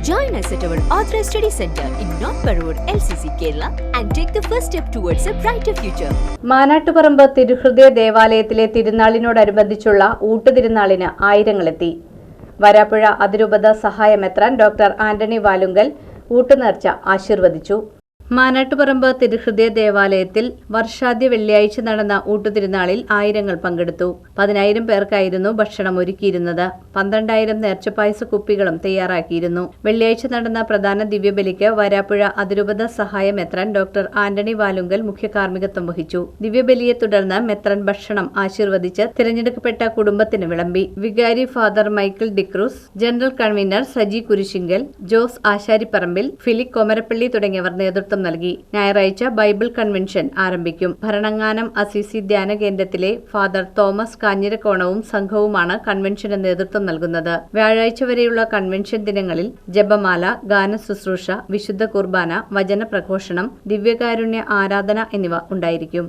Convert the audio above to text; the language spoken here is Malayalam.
Join us at our Authorized Study Center in North Parur, LCC, Kerala, and take the first step towards a brighter future. Manattuparambu തിരുഹൃദയ ദേവാലയത്തിലെ തിരുനാളിനോടനുബന്ധിച്ചുള്ള ഊട്ടുതിരുനാളിന് ആയിരങ്ങളെത്തി വരാപ്പുഴ അതിരൂപത സഹായമെത്രാൻ ഡോക്ടർ ആന്റണി വാലുങ്കൽ ഊട്ടുനേർച്ച ആശീർവദിച്ചു മാനാട്ടുപറമ്പ് തിരുഹൃദയ ദേവാലയത്തിൽ വർഷാദ്യ വെള്ളിയാഴ്ച നടന്ന ഊട്ടുതിരുനാളിൽ ആയിരങ്ങൾ പങ്കെടുത്തു. പതിനായിരം പേർക്കായിരുന്നു ഭക്ഷണം ഒരുക്കിയിരുന്നത്. പന്ത്രണ്ടായിരം നേർച്ചപ്പായസ കുപ്പികളും തയ്യാറാക്കിയിരുന്നു. വെള്ളിയാഴ്ച നടന്ന പ്രധാന ദിവ്യബലിക്ക് വരാപ്പുഴ അതിരൂപത സഹായ മെത്രൻ ഡോക്ടർ ആന്റണി വാലുങ്കൽ മുഖ്യ കാർമ്മികത്വം വഹിച്ചു. ദിവ്യബലിയെ തുടർന്ന് മെത്രൻ ഭക്ഷണം ആശീർവദിച്ച് തിരഞ്ഞെടുക്കപ്പെട്ട കുടുംബത്തിന് വിളമ്പി. വികാരി father Michael D'Cruz general convener Saji Kurisinkal Jose Asaripparambil ഫിലിക് Komarappally തുടങ്ങിയവർ നേതൃത്വം നൽകി ഞായറാഴ്ച ബൈബിൾ കൺവെൻഷൻ ആരംഭിക്കും. ഭരണങ്ങാനം അസിസി ധ്യാന കേന്ദ്രത്തിലെ ഫാദർ തോമസ് കാഞ്ഞിരക്കോണവും സംഘവുമാണ് കൺവെൻഷന് നേതൃത്വം നൽകുന്നത്. വ്യാഴാഴ്ച വരെയുള്ള കൺവെൻഷൻ ദിനങ്ങളിൽ ജപമാല ഗാന ശുശ്രൂഷ വിശുദ്ധ കുർബാന വചന പ്രഘോഷണം ദിവ്യകാരുണ്യ ആരാധന എന്നിവ ഉണ്ടായിരിക്കും.